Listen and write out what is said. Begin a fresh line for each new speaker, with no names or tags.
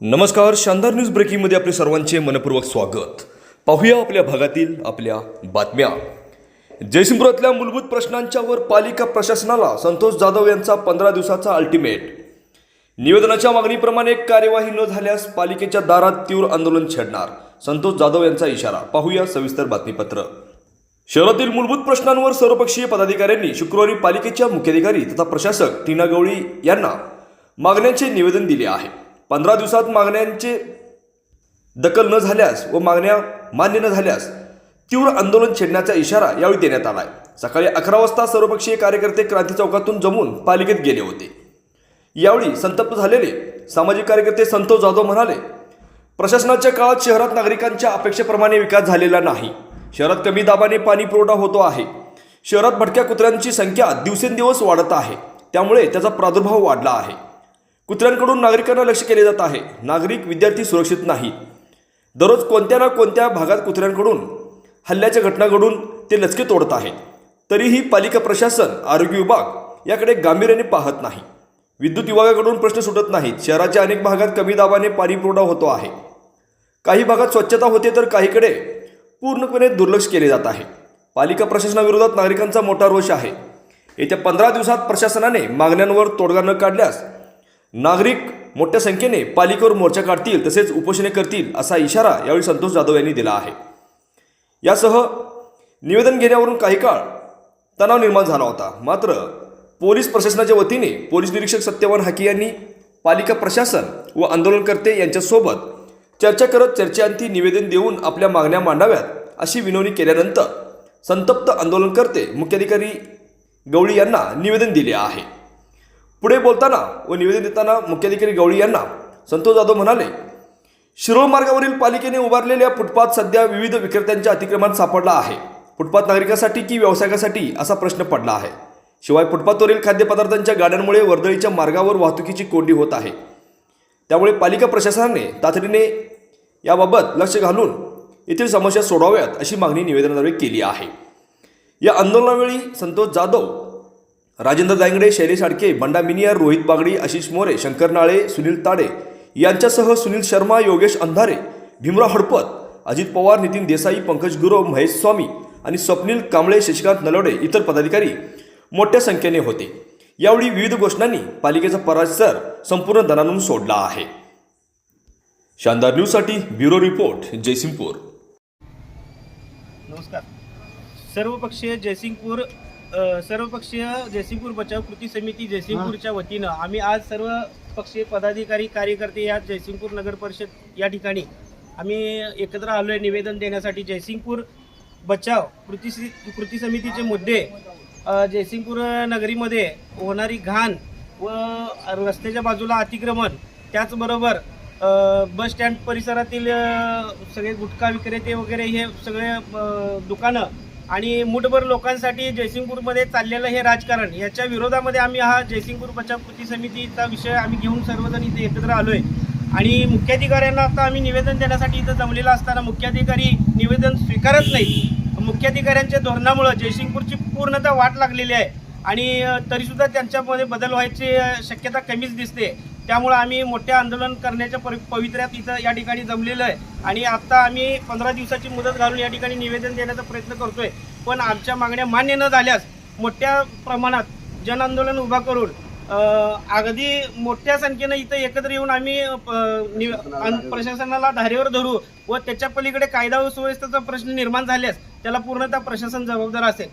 नमस्कार शानदार न्यूज ब्रेकिंगमध्ये आपले सर्वांचे मनपूर्वक स्वागत. पाहूया आपल्या भागातील आपल्या बातम्या. जयसिंगपुरातल्या मूलभूत प्रश्नांच्यावर पालिका प्रशासनाला संतोष जाधव यांचा पंधरा दिवसाचा अल्टिमेट निवेदनाच्या मागणीप्रमाणे कार्यवाही न झाल्यास पालिकेच्या दारात तीव्र आंदोलन छेडणार. संतोष जाधव यांचा इशारा. पाहूया सविस्तर बातमीपत्र. शहरातील मूलभूत प्रश्नांवर सर्वपक्षीय पदाधिकाऱ्यांनी शुक्रवारी पालिकेच्या मुख्याधिकारी तथा प्रशासक टीना गवळी यांना मागण्यांचे निवेदन दिले आहे. पंधरा दिवसात मागण्यांचे दखल न झाल्यास व मागण्या मान्य न झाल्यास तीव्र आंदोलन छेडण्याचा इशारा यावेळी देण्यात आला आहे सकाळी अकरा वाजता सर्वपक्षीय कार्यकर्ते क्रांती चौकातून जमून पालिकेत गेले होते. यावेळी संतप्त झालेले सामाजिक कार्यकर्ते संतोष जाधव म्हणाले प्रशासनाच्या काळात शहरात नागरिकांच्या अपेक्षेप्रमाणे विकास झालेला नाही. शहरात कमी दाबाने पाणी पुरवठा होतो आहे. शहरात भटक्या कुत्र्यांची संख्या दिवसेंदिवस वाढत आहे. त्यामुळे त्याचा प्रादुर्भाव वाढला आहे. कुत्र्यांकडून नागरिकांना लक्ष केले जात आहे. नागरिक विद्यार्थी सुरक्षित नाही. दररोज कोणत्या ना कोणत्या भागात कुत्र्यांकडून हल्ल्याच्या घटना घडून ते लचके तोडत आहेत. तरीही पालिका प्रशासन आरोग्य विभाग याकडे गांभीर्याने पाहत नाही. विद्युत विभागाकडून प्रश्न सुटत नाहीत. शहराच्या अनेक भागात कमी दाबाने पाणी पुरवठा होतो आहे. काही भागात स्वच्छता होते तर काहीकडे पूर्णपणे दुर्लक्ष केले जात आहे. पालिका प्रशासनाविरोधात नागरिकांचा मोठा रोष आहे. येत्या पंधरा दिवसात प्रशासनाने मागण्यांवर तोडगा न काढल्यास नागरिक मोठ्या संख्येने पालिकेवर मोर्चा काढतील तसेच उपोषणे करतील असा इशारा यावेळी संतोष जाधव यांनी दिला आहे. यासह निवेदन घेण्यावरून काही काळ तणाव निर्माण झाला होता. मात्र पोलीस प्रशासनाच्या वतीने पोलीस निरीक्षक सत्यवान हाकी यांनी पालिका प्रशासन व आंदोलनकर्ते यांच्यासोबत चर्चा करत चर्चेअंती निवेदन देऊन आपल्या मागण्या मांडाव्यात अशी विनवणी केल्यानंतर संतप्त आंदोलनकर्ते मुख्याधिकारी गवळी यांना निवेदन दिले आहे. पुढे बोलताना व निवेदन देताना मुख्याधिकारी गवळी यांना संतोष जाधव म्हणाले शिरोळ मार्गावरील पालिकेने उभारलेल्या फुटपाथ सध्या विविध विक्रेत्यांच्या अतिक्रमणात सापडला आहे. फुटपाथ नागरिकासाठी की व्यावसायिकासाठी असा प्रश्न पडला आहे. शिवाय फुटपाथवरील खाद्यपदार्थांच्या गाड्यांमुळे वर्दळीच्या मार्गावर वाहतुकीची कोंडी होत आहे. त्यामुळे पालिका प्रशासनाने तातडीने याबाबत लक्ष घालून येथील समस्या सोडवाव्यात अशी मागणी निवेदनाद्वारे केली आहे. या आंदोलनावेळी संतोष जाधव राजेंद्र दांगडे शैलेश आडके बंडा मिनियर रोहित बागडी आशिष मोरे शंकर नाळे सुनील ताडे यांच्यासह सुनील शर्मा योगेश अंधारे भीमराव हडपत अजित पवार नितीन देसाई पंकज गुरव महेश स्वामी आणि स्वप्नील कांबळे शशिकांत नलवडे इतर पदाधिकारी मोठ्या संख्येने होते. यावेळी विविध घोषणांनी पालिकेचा परिसर संपूर्ण दणानून सोडला आहे. शानदार न्यूजसाठी ब्युरो रिपोर्ट जयसिंगपूर.
नमस्कार. सर्वपक्षीय जयसिंगपूर सर्वपक्षीय जयसिंगपूर बचाव कृती समिती जयसिंगपूरच्या वतीनं आम्ही आज सर्व पक्षीय पदाधिकारी कार्यकर्ते या जयसिंगपूर नगर परिषद या ठिकाणी आम्ही एकत्र आलो आहे निवेदन देण्यासाठी. जयसिंगपूर बचाव कृती कृती समितीचे मुद्दे जयसिंगपूर नगरीमध्ये होणारी घाण व रस्त्याच्या बाजूला अतिक्रमण त्याचबरोबर बस स्टँड परिसरातील सगळे गुटखा विक्रेते वगैरे हे सगळे दुकानं आणि मुठभर लोकांसाठी जयसिंगपूरमध्ये चाललेलं हे राजकारण याच्या विरोधामध्ये आम्ही हा जयसिंगपूर बचाव कृती समितीचा विषय आम्ही घेऊन सर्वजण इथे एकत्र आलो आहे आणि मुख्याधिकाऱ्यांना आता आम्ही निवेदन देण्यासाठी इथं जमलेलं असताना मुख्याधिकारी निवेदन स्वीकारत नाही मुख्याधिकाऱ्यांच्या धोरणामुळं जयसिंगपूरची पूर्णतः वाट लागलेली आहे. आणि तरीसुद्धा त्यांच्यामध्ये बदल व्हायची शक्यता कमीच दिसते. त्यामुळं आम्ही मोठे आंदोलन करण्याच्या परि पवित्र्यात इथं या ठिकाणी जमलेलं आहे. आणि आत्ता आम्ही पंधरा दिवसाची मुदत घालून या ठिकाणी निवेदन देण्याचा प्रयत्न करतोय. पण आमच्या मागण्या मान्य न झाल्यास मोठ्या प्रमाणात जन आंदोलन उभा करून अगदी मोठ्या संख्येनं इथं एकत्र येऊन आम्ही प- प्रशासनाला धारेवर धरू व त्याच्या पलीकडे कायदा व सुव्यवस्थेचा प्रश्न निर्माण झाल्यास त्याला पूर्णतः प्रशासन जबाबदार असेल.